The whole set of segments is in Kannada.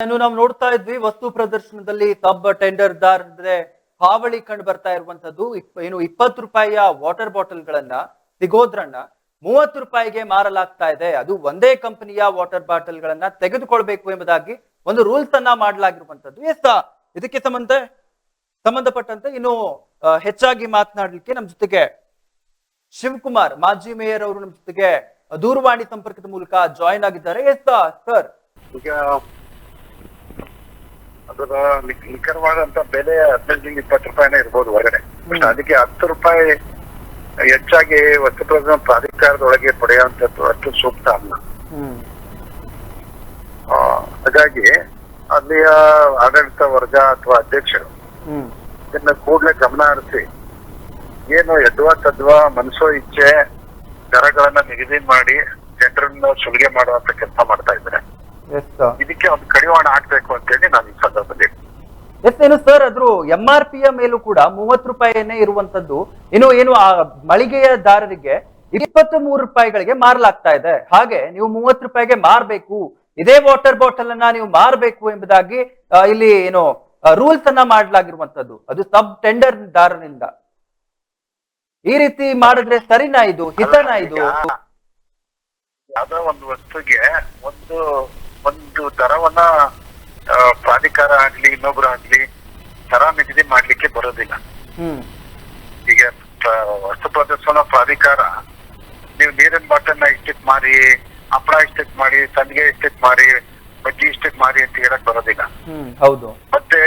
ನಾವು ನೋಡ್ತಾ ಇದ್ವಿ. ವಸ್ತು ಪ್ರದರ್ಶನದಲ್ಲಿ ಸಬ್ ಟೆಂಡರ್ದಾರ್ ಅಂದ್ರೆ ಹಾವಳಿ ಕಂಡು ಬರ್ತಾ ಇರುವಂತದ್ದು ಏನು ಇಪ್ಪತ್ತು ರೂಪಾಯಿಯ ವಾಟರ್ ಬಾಟಲ್ ಗಳನ್ನ ಸಿಗೋದ್ರನ್ನ ಮೂವತ್ತು ರೂಪಾಯಿಗೆ ಮಾರಲಾಗ್ತಾ ಇದೆ. ಅದು ಒಂದೇ ಕಂಪನಿಯ ವಾಟರ್ ಬಾಟಲ್ ಗಳನ್ನ ತೆಗೆದುಕೊಳ್ಬೇಕು ಎಂಬುದಾಗಿ ಒಂದು ರೂಲ್ಸ್ ಅನ್ನ ಮಾಡಲಾಗಿರುವಂತದ್ದು ಎಸ್ ಇದಕ್ಕೆ ಸಂಬಂಧ, ಸಂಬಂಧಪಟ್ಟಂತೆ ಇನ್ನು ಹೆಚ್ಚಾಗಿ ಮಾತನಾಡ್ಲಿಕ್ಕೆ ನಮ್ಮ ಜೊತೆಗೆ ಶಿವಕುಮಾರ್, ಮಾಜಿ ಮೇಯರ್ ಅವರು ನಮ್ಮ ಜೊತೆಗೆ ದೂರವಾಣಿ ಸಂಪರ್ಕದ ಮೂಲಕ ಜಾಯಿನ್ ಆಗಿದ್ದಾರೆ. Yes, sir? ಅದರ ನಿಖರವಾದಂತ ಬೆಲೆ ಹದಿನೈದರಿಂದ ಇಪ್ಪತ್ತು ರೂಪಾಯಿನೇ ಇರ್ಬೋದು ಹೊರಗಡೆ. ಅದಕ್ಕೆ ಹತ್ತು ರೂಪಾಯಿ ಹೆಚ್ಚಾಗಿ ವಸ್ತು ಪ್ರದರ್ಶನ ಪ್ರಾಧಿಕಾರದೊಳಗೆ ಪಡೆಯುವಂತದ್ದು ಅಷ್ಟು ಸೂಕ್ತ ಅಲ್ಲ. ಆ, ಹಾಗಾಗಿ ಅಲ್ಲಿಯ ಆಡಳಿತ ವರ್ಗ ಅಥವಾ ಅಧ್ಯಕ್ಷರು ಇದನ್ನ ಕೂಡಲೇ ಗಮನ ಹರಿಸಿ ಏನು ಎದ್ವಾ ತದ್ವಾ ಮನಸೋ ಇಚ್ಛೆ ದರಗಳನ್ನ ನಿಗದಿ ಮಾಡಿ ಜನರನ್ನ ಸುಲಿಗೆ ಮಾಡುವಂತ ಕೆಲಸ ಮಾಡ್ತಾ ಇದ್ದಾರೆ. ಇದಕ್ಕೆ ಒಂದು ಕಡಿವಾಣ ಹಾಕ್ಬೇಕು ಅಂತೇಳಿ ನಾನು ಈ ಸಂದರ್ಭದಲ್ಲಿ ಎಸ್ ಏನು ಸರ್ ಅದ್ರ ಎಂ ಆರ್ ಪಿ ಯ ಮೇಲೂ ಕೂಡ ಮೂವತ್ತು ರೂಪಾಯಿನೇ ಇರುವಂತದ್ದು ಇನ್ನು ಏನು ಆ ಮಳಿಗೆಯ ದಾರರಿಗೆ ಇಪ್ಪತ್ತು ಮೂರು ರೂಪಾಯಿಗಳಿಗೆ ಮಾರಲಾಗ್ತಾ ಇದೆ. ಹಾಗೆ ನೀವು ಮೂವತ್ತು ರೂಪಾಯಿಗೆ ಮಾರಬೇಕು. ಇದೇ ವಾಟರ್ ಬಾಟಲ್ ಅನ್ನ ನೀವು ಮಾರಬೇಕು ಎಂಬುದಾಗಿ ಇಲ್ಲಿ ಏನು ರೂಲ್ಸ್ ಅನ್ನ ಮಾಡಲಾಗಿರುವಂತದ್ದು ಅದು ಸಬ್ ಟೆಂಡರ್ ದಾರನಿಂದ. ಈ ರೀತಿ ಮಾಡಿದ್ರೆ ಸರಿನಾ ಇದು? ಹಿತನಾ ಇದು? ಯಾವ್ದೋ ಒಂದು ವಸ್ತುಗೆ ಒಂದು ಒಂದು ದರವನ್ನ ಆ, ಪ್ರಾಧಿಕಾರ ಆಗ್ಲಿ ಇನ್ನೊಬ್ರು ಆಗ್ಲಿ ದರ ನಿಗದಿ ಮಾಡ್ಲಿಕ್ಕೆ ಬರೋದಿಲ್ಲ. ಈಗ ವಸ್ತು ಪ್ರದರ್ಶನ ಪ್ರಾಧಿಕಾರ ನೀವು ನೀರಿನ ಬಾಟಲ್ ಇಷ್ಟಕ್ ಮಾರಿ ಹಪ್ಪಳ ಇಷ್ಟಕ್ ಮಾಡಿ ಸಂಜೆ ಇಷ್ಟಕ್ಕೆ ಮಾರಿ ಬಜ್ಜಿ ಇಷ್ಟಕ್ ಮಾರಿ ಅಂತ ಹೇಳಕ್ ಬರೋದಿಲ್ಲ. ಹೌದು. ಮತ್ತೆ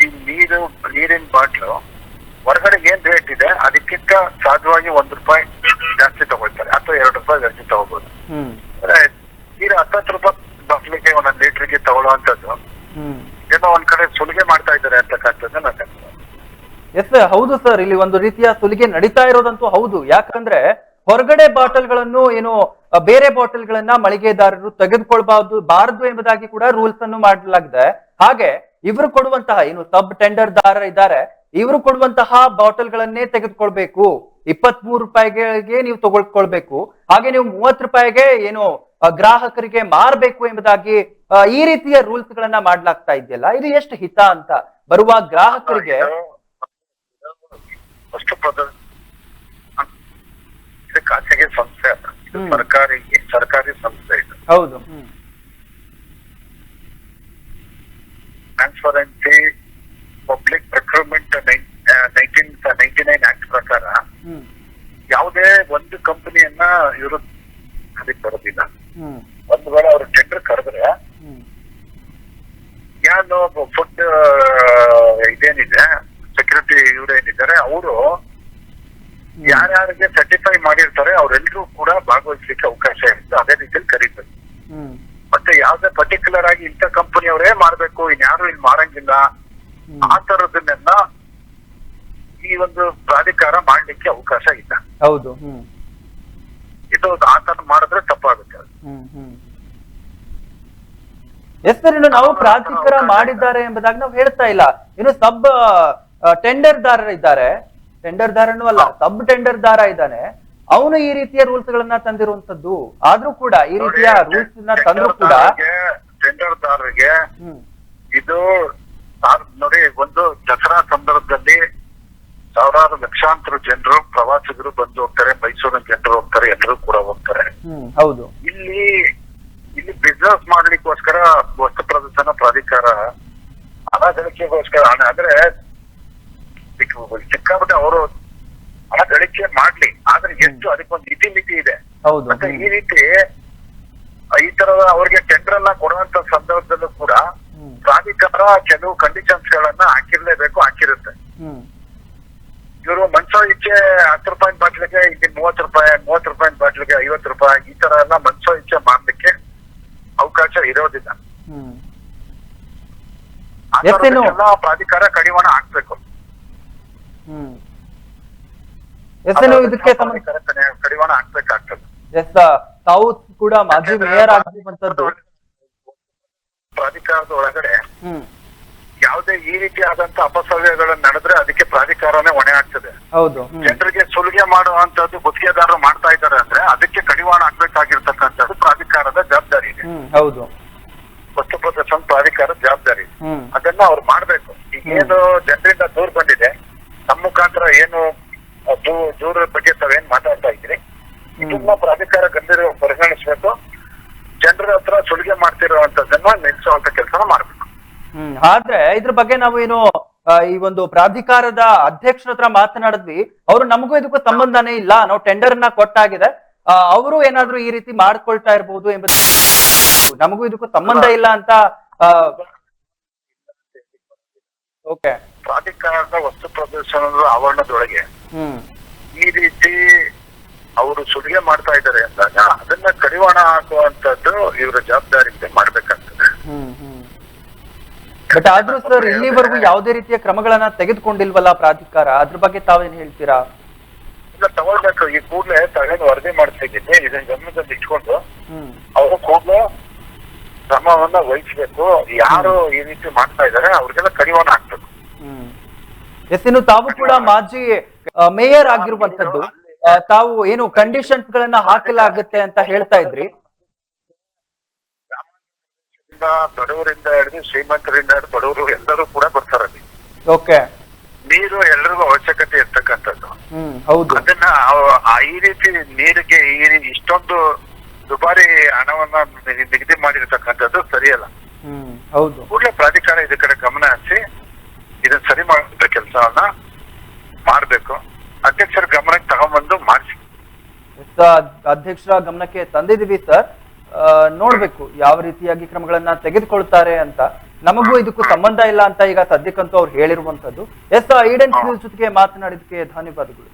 ಈ ನೀರು ನೀರಿನ ಬಾಟ್ಲು ಹೊರಗಡೆ ಏನ್ ರೇಟ್ ಇದೆ ಅದಕ್ಕಿಂತ ಸಹಜವಾಗಿ ಒಂದ್ ರೂಪಾಯಿ ಜಾಸ್ತಿ ತಗೊಳ್ತಾರೆ ಅಥವಾ ಎರಡು ರೂಪಾಯಿ ಜಾಸ್ತಿ ತಗೋಬಹುದು ನೀರು ಹತ್ತತ್ತು ರೂಪಾಯಿ ಬಾಟ್ಲಿಗೆ ಒಂದೊಂದು ಲೀಟರ್ಗೆ ತಗೊಳ್ಳುವಂತದ್ದು ಏನೋ ಒಂದ್ ಕಡೆ ಸುಲಿಗೆ ಮಾಡ್ತಾ ಇದ್ದಾರೆ ಅಂತಕ್ಕಂಥದ್ದು ನನ್ನ ಎಸ್ ಹೌದು ಸರ್ ಇಲ್ಲಿ ಒಂದು ರೀತಿಯ ಸುಲಿಗೆ ನಡೀತಾ ಇರೋದಂತೂ ಹೌದು. ಯಾಕಂದ್ರೆ ಹೊರಗಡೆ ಬಾಟಲ್ಗಳನ್ನು ಏನು ಬೇರೆ ಬೇರೆ ಬಾಟಲ್ಗಳನ್ನ ಮಳಿಗೆದಾರರು ತೆಗೆದುಕೊಳ್ಬಾರ್ದು ಬಾರದು ಎಂಬುದಾಗಿ ಕೂಡ ರೂಲ್ಸ್ ಅನ್ನು ಮಾಡಲಾಗಿದೆ. ಹಾಗೆ ಇವರು ಕೊಡುವಂತಹ ಏನು ಸಬ್ ಟೆಂಡರ್ ದಾರ ಇದ್ದಾರೆ ಇವರು ಕೊಡುವಂತಹ ಬಾಟಲ್ಗಳನ್ನೇ ತೆಗೆದುಕೊಳ್ಬೇಕು. ಇಪ್ಪತ್ತ್ ಮೂರು ರೂಪಾಯಿಗೆ ನೀವು ತಗೊಳ್ಕೊಳ್ಬೇಕು. ಹಾಗೆ ನೀವು ಮೂವತ್ತು ರೂಪಾಯಿಗೆ ಏನು ಗ್ರಾಹಕರಿಗೆ ಮಾರಬೇಕು ಎಂಬುದಾಗಿ ಈ ರೀತಿಯ ರೂಲ್ಸ್ ಗಳನ್ನ ಮಾಡ್ಲಾಗ್ತಾ ಇದೆಯಲ್ಲ? ಇದು ಎಷ್ಟು ಹಿತ ಅಂತ ಬರುವ ಗ್ರಾಹಕರಿಗೆ? ಖಾಸಗಿ ಸಂಸ್ಥೆ ಸರ್ಕಾರಿ ಸರ್ಕಾರಿ ಸಂಸ್ಥೆ ಇದು. ಹೌದು. Transparency public procurement nineteen ninety nine act ಪ್ರಕಾರ ಹ್ಮ್. ಯಾವುದೇ ಒಂದು ಕಂಪನಿಯನ್ನ ಇವರು ಅದಕ್ಕೆ ಬರೋದಿಲ್ಲ ಒಂದು ವೇಳೆ ಅವ್ರು ಟೆಂಡರ್ ಕರೆದ್ರೆ ಯಾರು ಫುಡ್ ಇದೇನಿದೆ ಸೆಕ್ಯೂರಿಟಿ ಇವರೇನಿದ್ದಾರೆ ಅವರು ಯಾರ್ಯಾರಿಗೆ ಸರ್ಟಿಫೈ ಮಾಡಿರ್ತಾರೆ ಅವರೆಲ್ಲರೂ ಕೂಡ ಭಾಗವಹಿಸಲಿಕ್ಕೆ ಅವಕಾಶ ಇರುತ್ತೆ ಅದೇ ರೀತಿಯಲ್ಲಿ ಕರೀಬೇಕು ಹ್ಮ್. ಮತ್ತೆ ಯಾವ್ದೇ ಪರ್ಟಿಕ್ಯುಲರ್ ಆಗಿ ಇಂಥ ಕಂಪನಿಯವರೇ ಮಾಡ್ಬೇಕು ಇನ್ಯಾರು ಇಲ್ಲಿ ಮಾಡಂಗಿಲ್ಲ ಆ ತರದನ್ನೆಲ್ಲ ಈ ಒಂದು ಪ್ರಾಧಿಕಾರ ಮಾಡ್ಲಿಕ್ಕೆ ಅವಕಾಶ ಇಲ್ಲ. ಹೌದು. ಹ್ಮ್. ಇದು ಆ ತರ ಮಾಡಿದ್ರೆ ತಪ್ಪಾಗುತ್ತೆ. ಎಸ್ ಸರ್ ಇನ್ನು ನಾವು ಪ್ರಾಧಿಕಾರ ಮಾಡಿದ್ದಾರೆ ಎಂಬುದಾಗಿ ನಾವು ಹೇಳ್ತಾ ಇಲ್ಲ. ಇನ್ನು ಸಬ್ ಟೆಂಡರ್ ದಾರ ಇದ್ದಾರೆ. ಟೆಂಡರ್ ದಾರನೂ ಅಲ್ಲ ಸಬ್ ಟೆಂಡರ್ ದಾರ ಇದ್ದಾನೆ. ಅವನು ಈ ರೀತಿಯ ರೂಲ್ಸ್ ಗಳನ್ನ ತಂದಿರುವಂತದ್ದು ಆದ್ರೂ ಕೂಡ ಈ ರೀತಿಯ ರೂಲ್ಸ್ ತಂದ್ರು ಕೂಡ ಟೆಂಡರ್ದಾರರಿಗೆ ಹ್ಮ್. ಇದು ನೋಡಿ ಒಂದು ದಸರಾ ಸಂದರ್ಭದಲ್ಲಿ ಸಾವಿರಾರು ಲಕ್ಷಾಂತರ ಜನರು ಪ್ರವಾಸಿಗರು ಬಂದು ಹೋಗ್ತಾರೆ ಮೈಸೂರಿನ ಜನರು ಹೋಗ್ತಾರೆ ಎಲ್ಲರೂ ಕೂಡ ಹೋಗ್ತಾರೆ. ಹೌದು. ಇಲ್ಲಿ ಇಲ್ಲಿ ಬಿಸ್ನೆಸ್ ಮಾಡ್ಲಿಕ್ಕೋಸ್ಕರ ವಸ್ತು ಪ್ರದರ್ಶನ ಪ್ರಾಧಿಕಾರ ಹಣ ಗಳಿಕೆಗೋಸ್ಕರ ಹಣ ಅಂದ್ರೆ ಸಿಕ್ಕ- ಸಿಕ್ಕಾಪಟ್ಟೆ ಅವರು ಹಣ ಗಳಿಕೆ ಮಾಡ್ಲಿ ಆದ್ರೆ ಎಷ್ಟು ಅದಕ್ಕೊಂದು ಇತಿಮಿತಿ ಇದೆ. ಹೌದು ಮತ್ತೆ ಈ ರೀತಿ ಈ ತರದ ಅವ್ರಿಗೆ ಟೆಂಡರ್ ಅನ್ನ ಕೊಡುವಂತ ಸಂದರ್ಭದಲ್ಲೂ ಕೂಡ ಪ್ರಾಧಿಕಾರ ಕೆಲವು ಕಂಡೀಷನ್ಸ್ ಗಳನ್ನ ಹಾಕಿರ್ಲೇಬೇಕು ಹಾಕಿರುತ್ತೆ. ಇಚ್ಛೆ ಹತ್ತು ರೂಪಾಯಿ ಬಾಟ್ಲಿಗೆ ಇಲ್ಲಿ ಮೂವತ್ತು ರೂಪಾಯಿ ಮೂವತ್ತು ರೂಪಾಯಿ ಬಾಟ್ಲಿಗೆ ಐವತ್ ರೂಪಾಯಿ ಈ ತರ ಎಲ್ಲ ಮನ್ಸೋ ಇಚ್ಛೆ ಮಾಡ್ಲಿಕ್ಕೆ ಅವಕಾಶ ಇರೋದಿಲ್ಲ. ಪ್ರಾಧಿಕಾರ ಕಡಿವಾಣ ಹಾಕ್ಬೇಕು. ಇದಕ್ಕೆ ಕಡಿವಾಣ ಹಾಕ್ಬೇಕಾಗ್ತದೆ. ತಾವು ಕೂಡ ಮಾಜಿ ಮೇಯರ್ ಪ್ರಾಧಿಕಾರದ ಒಳಗಡೆ ಹ್ಮ್. ಯಾವುದೇ ಈ ರೀತಿಯಾದಂತ ಅಪಸವ್ಯಗಳು ನಡೆದ್ರೆ ಅದಕ್ಕೆ ಪ್ರಾಧಿಕಾರನೇ ಹೊಣೆ ಆಗ್ತದೆ ಹೌದು. ಜನರಿಗೆ ಸುಲಿಗೆ ಮಾಡುವಂತದ್ದು ಗುತ್ತಿಗೆದಾರರು ಮಾಡ್ತಾ ಇದ್ದಾರೆ ಅಂದ್ರೆ ಅದಕ್ಕೆ ಕಡಿವಾಣ ಹಾಕ್ಬೇಕಾಗಿರ್ತಕ್ಕಂಥದ್ದು ಪ್ರಾಧಿಕಾರದ ಜವಾಬ್ದಾರಿ ಇದೆ. ಹೌದು. ವಸ್ತು ಪ್ರದರ್ಶನ ಪ್ರಾಧಿಕಾರದ ಜವಾಬ್ದಾರಿ ಅದನ್ನ ಅವ್ರು ಮಾಡ್ಬೇಕು. ಈಗ ಏನು ಜನರಿಂದ ದೂರ ಬಂದಿದೆ ನಮ್ಮ ಮುಖಾಂತರ ಏನು ದೂರದ ಬಗ್ಗೆ ತಾವೇನ್ ಮಾತಾಡ್ತಾ ಇದ್ರಿ ಇದನ್ನ ಪ್ರಾಧಿಕಾರ ಗಂಭೀರ ಪರಿಗಣಿಸಬೇಕು. ಜನರ ಹತ್ರ ಸುಲಿಗೆ ಮಾಡ್ತಿರುವಂತದನ್ನ ನಿಲ್ಸುವಂತ ಕೆಲಸ ಮಾಡ್ಬೇಕು. ಹ್ಮ್ ಆದ್ರೆ ಇದ್ರ ಬಗ್ಗೆ ನಾವು ಏನು ಈ ಒಂದು ಪ್ರಾಧಿಕಾರದ ಅಧ್ಯಕ್ಷರ ಹತ್ರ ಮಾತನಾಡಿದ್ವಿ. ಅವರು ನಮಗೂ ಇದಕ್ಕೂ ಸಂಬಂಧನೇ ಇಲ್ಲ. ನಾವು ಟೆಂಡರ್ನ ಕೊಟ್ಟಾಗಿದೆ ಅವರು ಏನಾದ್ರೂ ಈ ರೀತಿ ಮಾಡ್ಕೊಳ್ತಾ ಇರಬಹುದು ಎಂಬ ನಮಗೂ ಇದಕ್ಕೂ ಸಂಬಂಧ ಇಲ್ಲ ಅಂತ ಓಕೆ. ಪ್ರಾಧಿಕಾರದ ವಸ್ತು ಪ್ರದರ್ಶನದ ಆವರಣದೊಳಗೆ ಹ್ಮ್. ಈ ರೀತಿ ಅವರು ಸುಲಿಗೆ ಮಾಡ್ತಾ ಇದ್ದಾರೆ ಅಂದಾಗ ಅದನ್ನ ಕಡಿವಾಣ ಹಾಕುವಂತದ್ದು ಇವರ ಜವಾಬ್ದಾರಿ ಇದೆ ಮಾಡ್ಬೇಕಾಗ್ತದೆ. ಹ್ಮ್ ಹ್ಮ್. ಬಟ್ ಆದ್ರೂ ಸರ್ ಇಲ್ಲಿವರೆಗೂ ಯಾವುದೇ ರೀತಿಯ ಕ್ರಮಗಳನ್ನ ತೆಗೆದುಕೊಂಡಿಲ್ವಲ್ಲ ಪ್ರಾಧಿಕಾರ? ಅದ್ರ ಬಗ್ಗೆ ತಾವೇನ್ ಹೇಳ್ತೀರಾ? ಇಲ್ಲ ತಗೊಳ್ಬೇಕು. ಈ ಕೂಡಲೇ ತಗೊಂಡು ವರದಿ ಮಾಡ್ತಿದ್ದೀನಿ ಇದನ್ನ ಗಮನದಲ್ಲಿ ಇಟ್ಕೊಂಡು ಅವರು ಕೂಡಲೇ ಕ್ರಮವನ್ನ ವಹಿಸಬೇಕು. ಯಾರು ಈ ರೀತಿ ಮಾಡ್ತಾ ಇದಾರೆ ಅವ್ರಿಗೆಲ್ಲ ಕಡಿವಾಣ ಹಾಕ್ಬೇಕು. ಹ್ಮ್. ಎಸ್ ಇನ್ನು ತಾವು ಕೂಡ ಮಾಜಿ ಮೇಯರ್ ಆಗಿರುವಂತದ್ದು ತಾವು ಏನು ಕಂಡೀಷನ್ಸ್ ಗಳನ್ನ ಹಾಕಲಾಗುತ್ತೆ ಅಂತ ಹೇಳ್ತಾ ಇದ್ರಿ. ಇಂದ ಬಡವರಿಂದ ಹಿಡಿದು ಶ್ರೀಮಂತರಿಂದ ಹಿಡಿದು ಬಡವರು ಎಲ್ಲರೂ ಕೂಡ ಬರ್ತಾರೆ ಅಲ್ಲಿ. ಓಕೆ. ನೀರು ಎಲ್ಲರಿಗೂ ಅವಶ್ಯಕತೆ ಇರ್ತಕ್ಕಂಥದ್ದು. ಹೌದು. ಅದನ್ನ ಆ ಈ ರೀತಿ ನೀರಿಗೆ ಈ ಇಷ್ಟೊಂದು ದುಬಾರಿ ಹಣವನ್ನ ನಿಗದಿ ಮಾಡಿರ್ತಕ್ಕಂಥದ್ದು ಸರಿಯಲ್ಲ. ಹೌದು. ಕೂಡಲೇ ಪ್ರಾಧಿಕಾರ ಇದ ಕಡೆ ಗಮನ ಹರಿಸಿ ಇದನ್ನ ಸರಿ ಮಾಡುವಂತ ಕೆಲಸವನ್ನ ಮಾಡ್ಬೇಕು. ಅಧ್ಯಕ್ಷರ ಗಮನಕ್ಕೆ ತಗೊಂಡ್ಬಂದು ಮಾಡಿಸಿ. ಅಧ್ಯಕ್ಷರ ಗಮನಕ್ಕೆ ತಂದಿದೀವಿ ಸರ್. ನೋಡ್ಬೇಕು ಯಾವ ರೀತಿಯಾಗಿ ಕ್ರಮಗಳನ್ನ ತೆಗೆದುಕೊಳ್ತಾರೆ ಅಂತ. ನಮಗೂ ಇದಕ್ಕೂ ಸಂಬಂಧ ಇಲ್ಲ ಅಂತ ಈಗ ಸದ್ಯಕ್ಕಂತೂ ಅವ್ರು ಹೇಳಿರುವಂತದ್ದು ಎಸ್ ಈಡನ್ ಜೊತೆಗೆ ಮಾತನಾಡಿದಕ್ಕೆ ಧನ್ಯವಾದಗಳು.